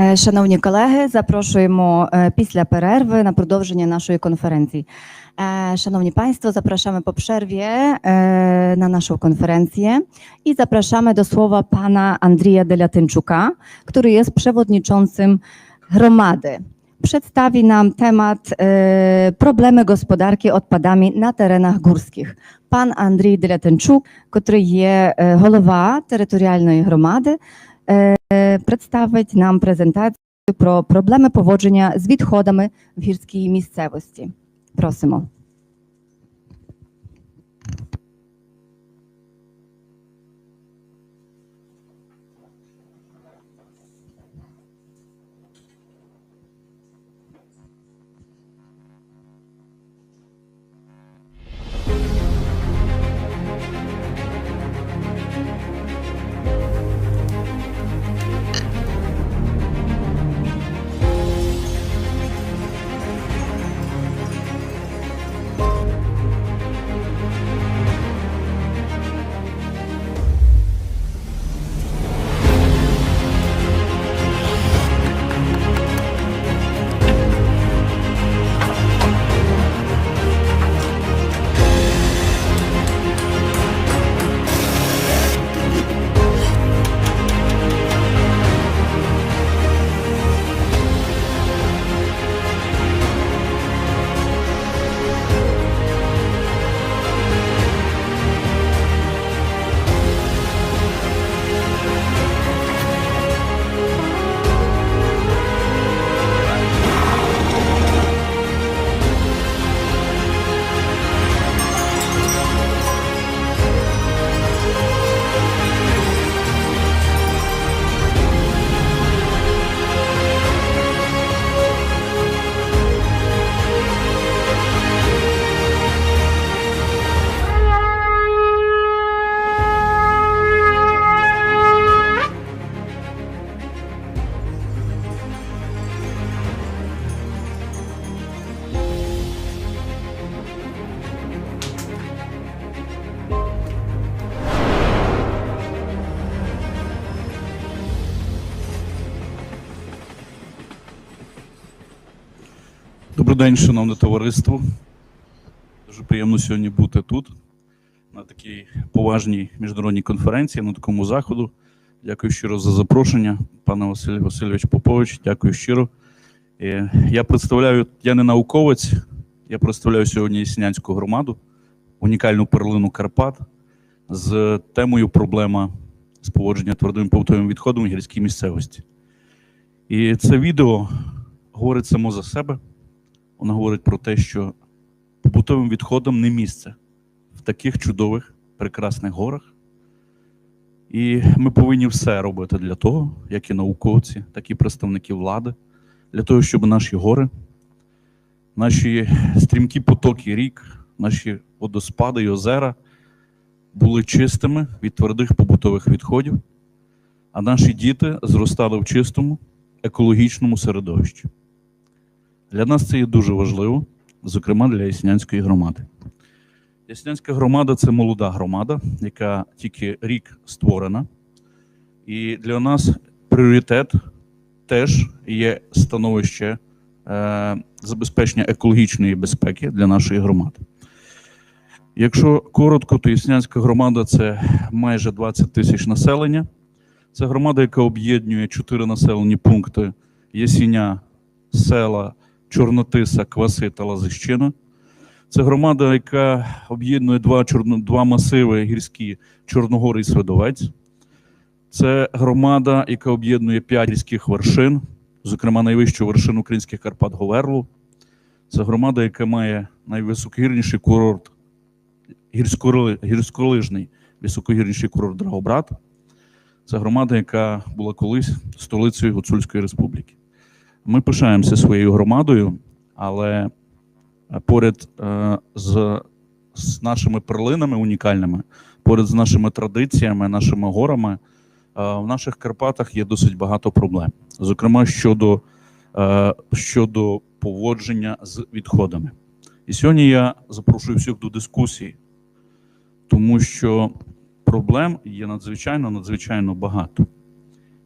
Е, Шановні колеги, запрошуємо е, після перерви на продовження нашої konferencji. E, Szanowni Państwo, zapraszamy po przerwie e, na naszą konferencję i zapraszamy do słowa pana Andrija Deliatynczuka, który jest przewodniczącym gromady. Przedstawi nam temat e, problemy gospodarki odpadami na terenach górskich. Pan Андрій Делятинчук, котрий є е, голова територіальної громади, е, Представить нам презентацію про проблеми поводження з відходами в гірській місцевості. Просимо. День, шановне товариство. Дуже приємно сьогодні бути тут, на такій поважній міжнародній конференції, на такому заходу. Дякую щиро за запрошення, пане Василь Васильович Попович. Дякую щиро. Е, Я представляю, я не науковець, я представляю сьогодні Ясінянську громаду, унікальну перлину Карпат з темою проблема з поводження твердим побутовим відходом у гірській місцевості. І це відео говорить само за себе. Вона говорить про те, що побутовим відходом не місце в таких чудових, прекрасних горах. І ми повинні все робити для того, як і науковці, так і представники влади, для того, щоб наші гори, наші стрімкі потоки рік, наші водоспади і озера були чистими від твердих побутових відходів, а наші діти зростали в чистому, екологічному середовищі. Для нас це є дуже важливо, зокрема для Яснянської громади. Яснянська громада це молода громада, яка тільки рік створена. І для нас пріоритет теж є становище е, забезпечення екологічної безпеки для нашої громади. Якщо коротко, то Яснянська громада це майже 20 тисяч населення. Це громада, яка об'єднує чотири населені пункти Ясіня, села. Чорнотиса, Кваси та Лазищина. Це громада, яка об'єднує два, два масиви гірські Чорногор і Свидовець. Це громада, яка об'єднує п'ять гірських вершин, зокрема найвищу вершину українських Карпат Говерлу. Це громада, яка має найвисокогірніший курорт, гірськолижний високогірніший курорт Драгобрат. Це громада, яка була колись столицею Гуцульської республіки. Ми пишаємося своєю громадою, але е, поряд е, з, з нашими перлинами унікальними, поряд з нашими традиціями, нашими горами, е, в наших Карпатах є досить багато проблем. Зокрема, щодо, щодо поводження з відходами. І сьогодні я запрошую всіх до дискусії, тому що проблем є надзвичайно надзвичайно багато.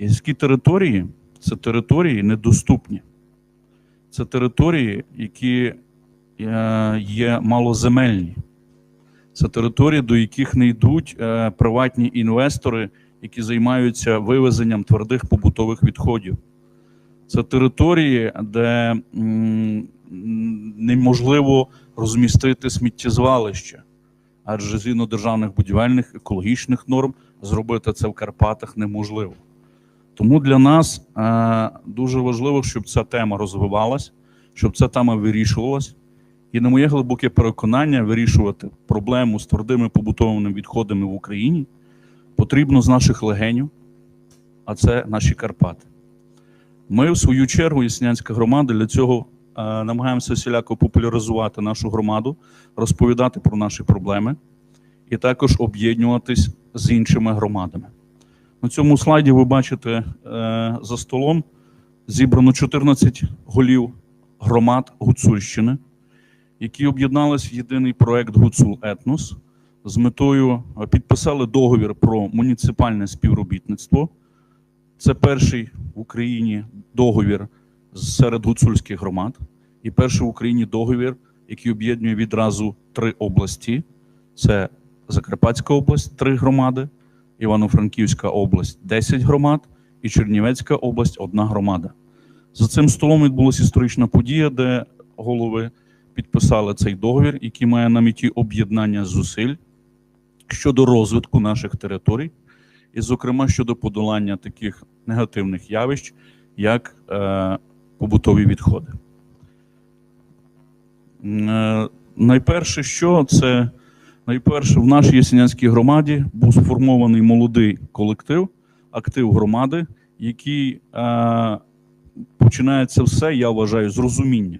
Гірські території це території недоступні. Це території, які е, є малоземельні. Це території, до яких не йдуть е, приватні інвестори, які займаються вивезенням твердих побутових відходів. Це території, де неможливо розмістити сміттєзвалище, адже згідно державних будівельних екологічних норм зробити це в Карпатах неможливо. Тому для нас е, дуже важливо, щоб ця тема розвивалась, щоб ця тема вирішувалась. І на моє глибоке переконання, вирішувати проблему з твердими побутовими відходами в Україні потрібно з наших легенів, а це наші Карпати. Ми, в свою чергу, Яснянська громада, для цього е, намагаємося всіляко популяризувати нашу громаду, розповідати про наші проблеми і також об'єднуватись з іншими громадами. На цьому слайді ви бачите е, за столом зібрано 14 голів громад Гуцульщини, які об'єднались в єдиний проект Гуцул Етнос з метою е, підписали договір про муніципальне співробітництво. Це перший в Україні договір серед гуцульських громад, і перший в Україні договір, який об'єднує відразу три області: це Закарпатська область, три громади, Івано-Франківська область 10 громад і Чернівецька область одна громада. За цим столом відбулася історична подія, де голови підписали цей договір, який має на меті об'єднання зусиль щодо розвитку наших територій, і, зокрема, щодо подолання таких негативних явищ, як е, побутові відходи. Е, найперше, що це найперше в нашій Ясенянській громаді був сформований молодий колектив, актив громади, який е, починається все, я вважаю, з розуміння.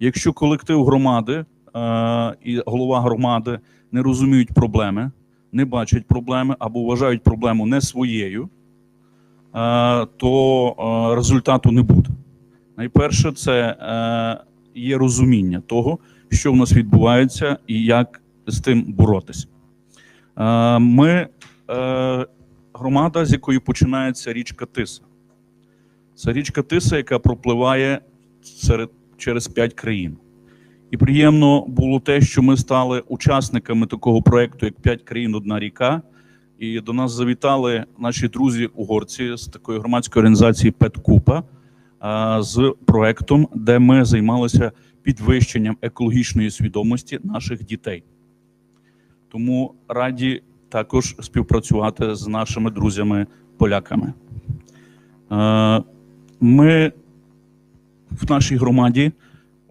Якщо колектив громади е, і голова громади не розуміють проблеми, не бачать проблеми або вважають проблему не своєю, е, то е, результату не буде. Найперше, це е, є розуміння того, що в нас відбувається і як з тим боротися. Е, Ми е, громада, з якої починається річка Тиса. Це річка Тиса, яка пропливає серед, через п'ять країн. І приємно було те, що ми стали учасниками такого проєкту, як П'ять країн, одна ріка. І до нас завітали наші друзі угорці з такої громадської організації Петкупа з проєктом, де ми займалися підвищенням екологічної свідомості наших дітей. Тому раді також співпрацювати з нашими друзями-поляками. Е, Ми в нашій громаді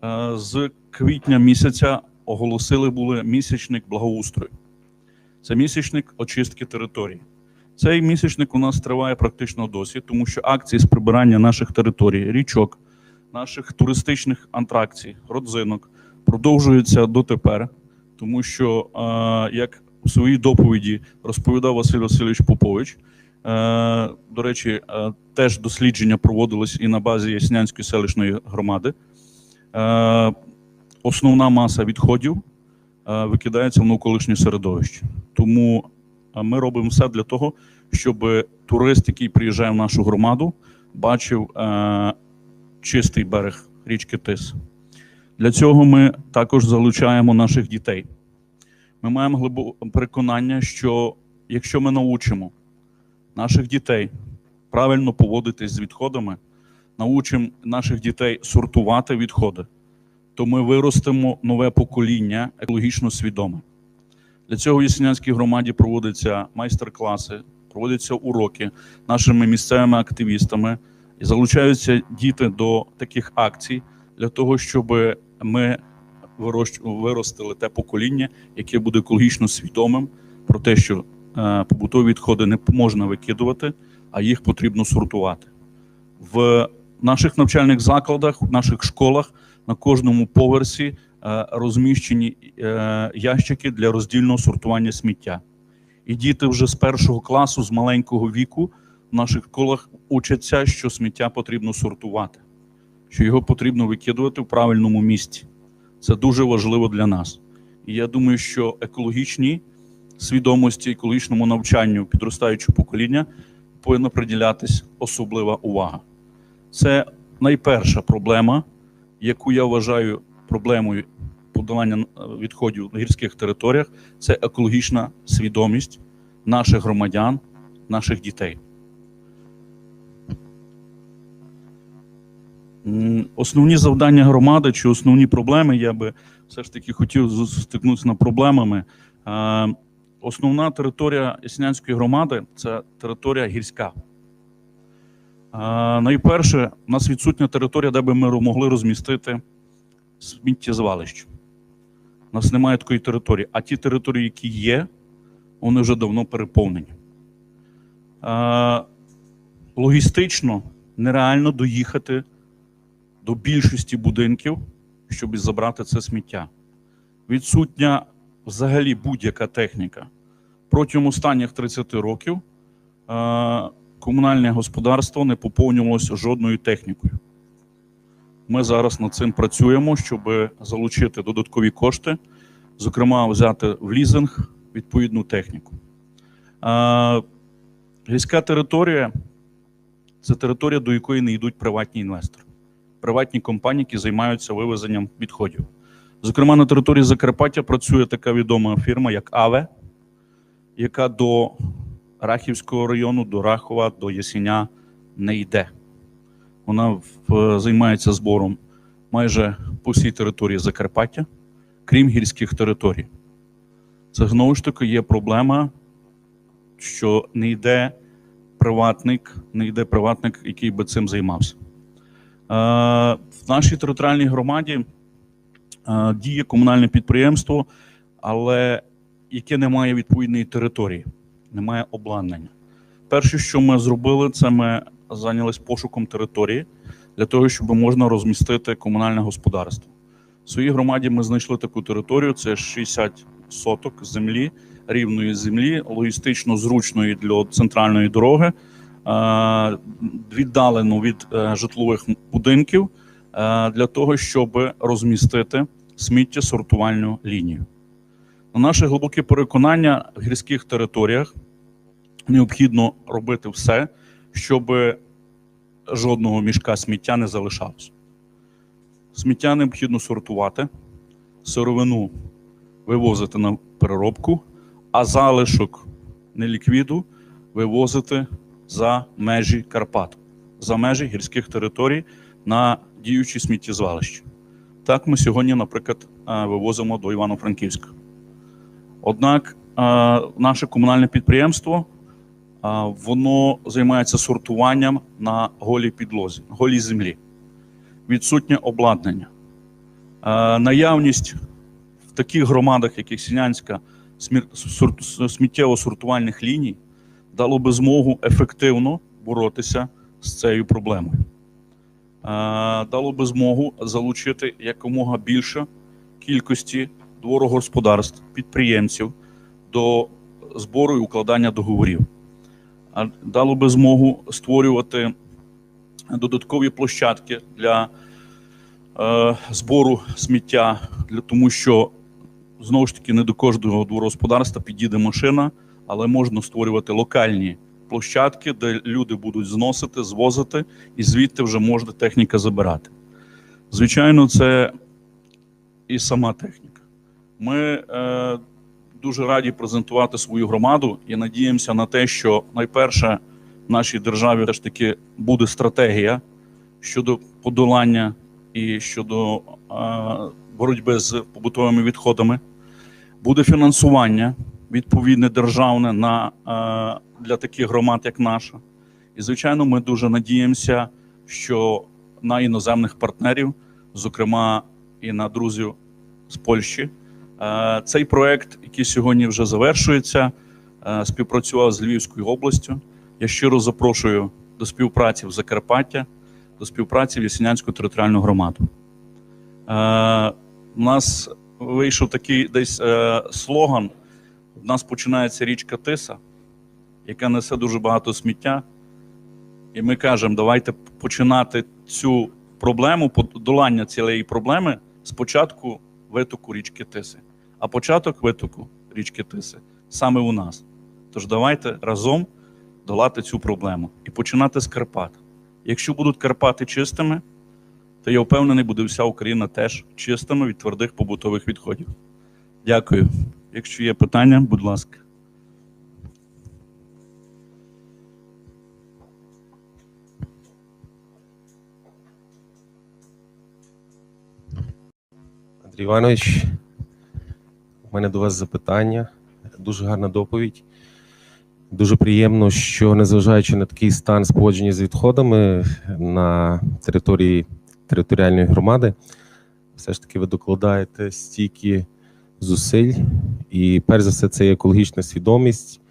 е, з квітня місяця оголосили були місячник благоустрою. Це місячник очистки території. Цей місячник у нас триває практично досі, тому що акції з прибирання наших територій, річок, наших туристичних атракцій, родзинок продовжуються дотепер, тому що, е, як у своїй доповіді розповідав Василь Васильович Попович, е, до речі, е, теж дослідження проводились і на базі Яснянської селищної громади. Основна маса відходів викидається в навколишнє середовище. Тому ми робимо все для того, щоб турист, який приїжджає в нашу громаду, бачив чистий берег річки Тис. Для цього ми також залучаємо наших дітей. Ми маємо глибоке переконання, що якщо ми научимо наших дітей правильно поводитись з відходами, научимо наших дітей сортувати відходи, то ми виростимо нове покоління екологічно свідоме. Для цього в Ясенянській громаді проводяться майстер-класи, проводяться уроки нашими місцевими активістами і залучаються діти до таких акцій для того, щоб ми виростили те покоління, яке буде екологічно свідомим про те, що е, побутові відходи не можна викидувати, а їх потрібно сортувати. В наших навчальних закладах, в наших школах на кожному поверсі е, розміщені е, ящики для роздільного сортування сміття. І діти вже з першого класу, з маленького віку, в наших школах учаться, що сміття потрібно сортувати, що його потрібно викидувати в правильному місці. Це дуже важливо для нас. І я думаю, що екологічній свідомості, екологічному навчанню підростаючого покоління повинна приділятись особлива увага. Це найперша проблема, яку я вважаю проблемою подолання е, відходів на гірських територіях. Це екологічна свідомість наших громадян, наших дітей. Основні завдання громади чи основні проблеми, я би все ж таки хотів зу- стикнутися на проблемами. Основна територія Яснянської громади це територія гірська. Найперше, у нас відсутня територія, де би ми могли розмістити сміттєзвалище. У нас немає такої території, а ті території, які є, вони вже давно переповнені. Логістично нереально доїхати до більшості будинків, щоб забрати це сміття. Відсутня взагалі будь-яка техніка. Протягом останніх 30 років е, комунальне господарство не поповнювалося жодною технікою. Ми зараз над цим працюємо, щоб залучити додаткові кошти, зокрема, взяти в лізинг відповідну техніку. Е, Гірська територія це територія, до якої не йдуть приватні інвестори, приватні компанії, які займаються вивезенням відходів. Зокрема, на території Закарпаття працює така відома фірма, як АВЕ, яка до Рахівського району, до Рахова, до Ясіня не йде. Вона в- займається збором майже по всій території Закарпаття, крім гірських територій. Це знову ж таки є проблема, що не йде приватник, не йде приватник, який би цим займався. Е, В нашій територіальній громаді е, діє комунальне підприємство, але яке не має відповідної території, немає обладнання. Перше, що ми зробили, це ми зайнялися пошуком території для того, щоб можна розмістити комунальне господарство. В своїй громаді ми знайшли таку територію: це 60 соток землі, рівної землі, логістично зручної для центральної дороги, віддалено від е, житлових будинків е, для того, щоб розмістити сміттєсортувальну лінію. На наше глибоке переконання, в гірських територіях необхідно робити все, щоб жодного мішка сміття не залишалося. Сміття необхідно сортувати, сировину вивозити на переробку, а залишок неліквіду вивозити за межі Карпат, за межі гірських територій на діючі сміттєзвалища. Так ми сьогодні, наприклад, е, вивозимо до Івано-Франківська. Однак е, наше комунальне підприємство е, воно займається сортуванням на голій підлозі, голій землі. Відсутнє обладнання. Наявність в таких громадах, як Сінянська, сміттєво-сортувальних ліній дало би змогу ефективно боротися з цією проблемою. Дало би змогу залучити якомога більше кількості дворогосподарств, підприємців до збору і укладання договорів. Дало би змогу створювати додаткові площадки для е, збору сміття, тому що знову ж таки не до кожного дворогосподарства підійде машина, але можна створювати локальні площадки, де люди будуть зносити, звозити, і звідти вже можна техніка забирати. Звичайно, це і сама техніка. Ми е, дуже раді презентувати свою громаду і надіємося на те, що найперше в нашій державі теж таки буде стратегія щодо подолання і щодо е, боротьби з побутовими відходами. Буде фінансування відповідне державне на, е, для таких громад, як наша. І, звичайно, ми дуже надіємося, що на іноземних партнерів, зокрема і на друзів з Польщі. Е, Цей проект, який сьогодні вже завершується, е, співпрацював з Львівською областю. Я щиро запрошую до співпраці в Закарпаття, до співпраці в Ясінянську територіальну громаду. У нас вийшов такий десь слоган: у нас починається річка Тиса, яка несе дуже багато сміття. І ми кажемо, давайте починати цю проблему, подолання цієї проблеми спочатку витоку річки Тиси. А початок витоку річки Тиси саме у нас. Тож давайте разом долати цю проблему і починати з Карпат. Якщо будуть Карпати чистими, то я впевнений, буде вся Україна теж чистими від твердих побутових відходів. Дякую. Якщо є питання, будь ласка. Андрій Іванович, у мене до вас запитання. Дуже гарна доповідь. Дуже приємно, що незважаючи на такий стан поводження з відходами на території територіальної громади, все ж таки ви докладаєте стільки зусиль. І перш за все, це екологічна свідомість,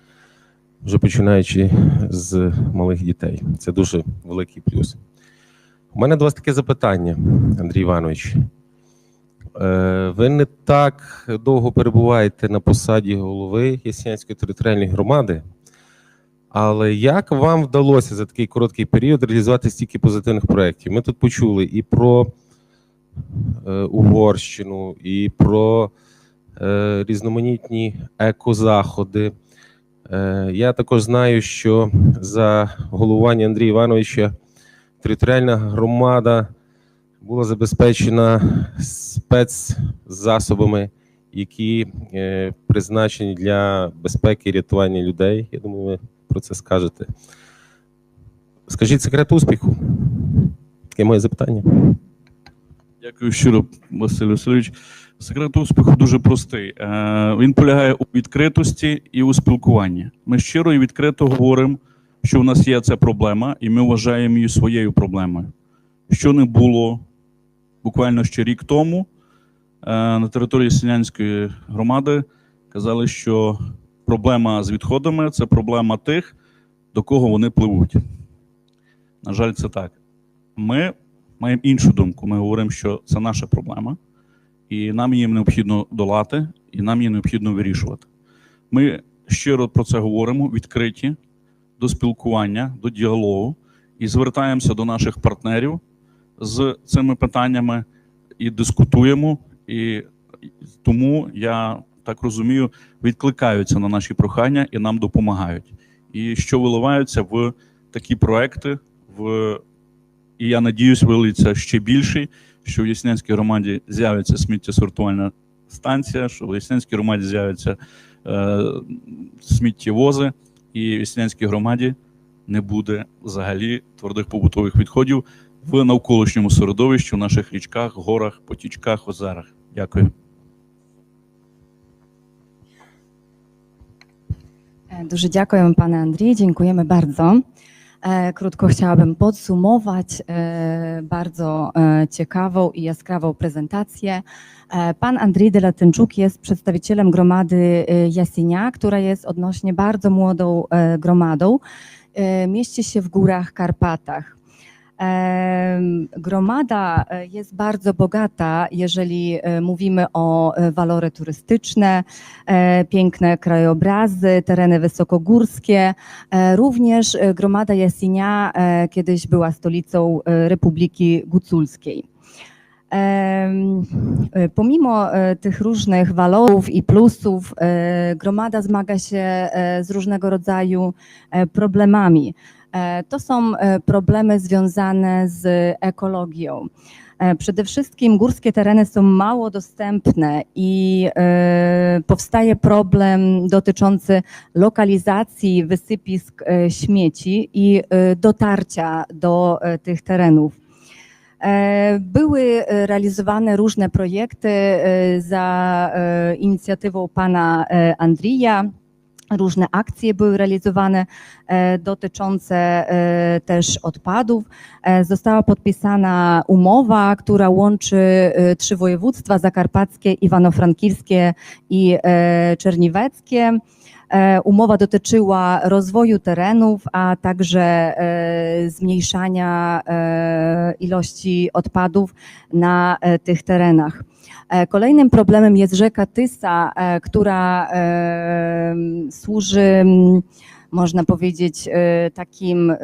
вже починаючи з малих дітей. Це дуже великий плюс. У мене до вас таке запитання, Андрій Іванович. Е, Ви не так довго перебуваєте на посаді голови Яснянської територіальної громади, але як вам вдалося за такий короткий період реалізувати стільки позитивних проєктів? Ми тут почули і про е, Угорщину, і про різноманітні екозаходи. Е, Я також знаю, що за головування Андрія Івановича територіальна громада була забезпечена спецзасобами, які е, призначені для безпеки і рятування людей. Я думаю, ви про це скажете. Скажіть секрет успіху. Таке моє запитання. Дякую щиро, Василь Васильович. Секрет успіху дуже простий. Е, Він полягає у відкритості і у спілкуванні. Ми щиро і відкрито говоримо, що в нас є ця проблема, і ми вважаємо її своєю проблемою. Що не було буквально ще рік тому е, на території Селянської громади казали, що проблема з відходами це проблема тих, до кого вони пливуть. На жаль, це так. Ми маємо іншу думку. Ми говоримо, що це наша проблема, і нам її необхідно долати, і нам її необхідно вирішувати. Ми щиро про це говоримо, відкриті до спілкування, до діалогу і звертаємося до наших партнерів з цими питаннями і дискутуємо. І тому я так розумію, відкликаються на наші прохання і нам допомагають. І що виливаються в такі проекти, в і я надіюсь, вилиться ще більший, що в Яснянській громаді з'явиться сміттєсортувальна станція, що в Яснянській громаді з'являться е, сміттєвози, і в Яснянській громаді не буде взагалі твердих побутових відходів в навколишньому середовищі, в наших річках, горах, потічках, озерах. Dякую. E, Дуже dякujemy Panie Andrzej, dziękujemy bardzo. E, Krótko chciałabym podsumować e, bardzo e, ciekawą i jaskrawą prezentację. Pan Andrzej Delatynczuk jest przedstawicielem gromady Jasienia, która jest odnośnie bardzo młodą gromadą. Mieści się w górach Karpatach. Gromada e, jest bardzo bogata, jeżeli e, mówimy o e, walory turystyczne, piękne krajobrazy, tereny wysokogórskie. Również Gromada Jasinia kiedyś była stolicą Republiki Guculskiej. Pomimo tych różnych walorów i plusów, gromada zmaga się z różnego rodzaju problemami. E, To są e, problemy związane z ekologią. E, Przede wszystkim górskie tereny są mało dostępne i powstaje problem dotyczący lokalizacji wysypisk śmieci i dotarcia do tych terenów. Były realizowane różne projekty za inicjatywą pana Andrija. Różne akcje były realizowane e, dotyczące e, też odpadów. E, Została podpisana umowa, która łączy trzy województwa zakarpackie, iwano-frankivskie i czerniweckie. E, Umowa dotyczyła rozwoju terenów, a także e, zmniejszania e, ilości odpadów na tych terenach. Kolejnym problemem jest rzeka Tysa, która służy, m, można powiedzieć, e, takim e,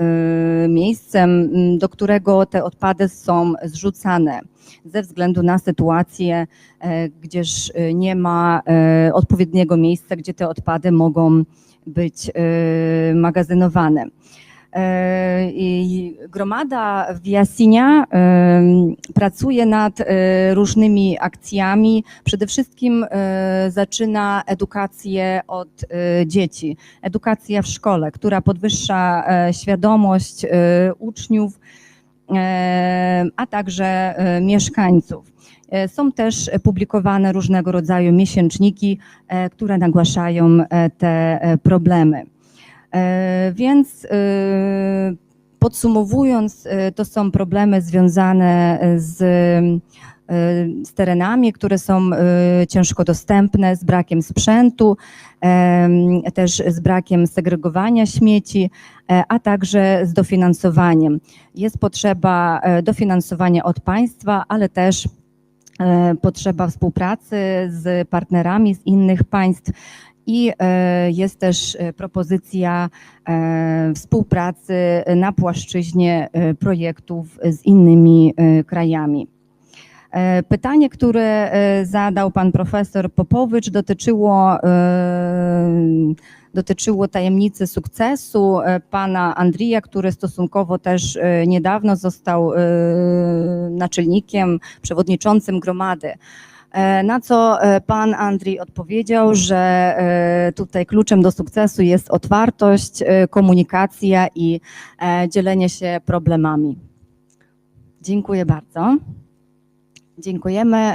miejscem, do którego te odpady są zrzucane ze względu na sytuację, e, gdzież nie ma odpowiedniego miejsca, gdzie te odpady mogą być magazynowane. E, Gromada w Jasinia e, pracuje nad e, różnymi akcjami. Przede wszystkim zaczyna edukację od dzieci. Edukacja w szkole, która podwyższa świadomość uczniów, a także mieszkańców. Są też publikowane różnego rodzaju miesięczniki, które nagłaszają te problemy. E, Więc e, podsumowując, e, to są problemy związane z, z terenami, które są ciężko dostępne, z brakiem sprzętu, też z brakiem segregowania śmieci, a także z dofinansowaniem. Jest potrzeba dofinansowania od państwa, ale też potrzeba współpracy z partnerami z innych państw i e, jest też e, propozycja e, współpracy na płaszczyźnie projektów z innymi krajami. Pytanie, które zadał pan profesor Popowicz, dotyczyło, dotyczyło tajemnicy sukcesu pana Andrija, który stosunkowo też niedawno został naczelnikiem, przewodniczącym gromady. E, Na co e, pan Andrzej odpowiedział, że e, tutaj kluczem do sukcesu jest otwartość, komunikacja i dzielenie się problemami. Dziękuję bardzo. Dziękujemy.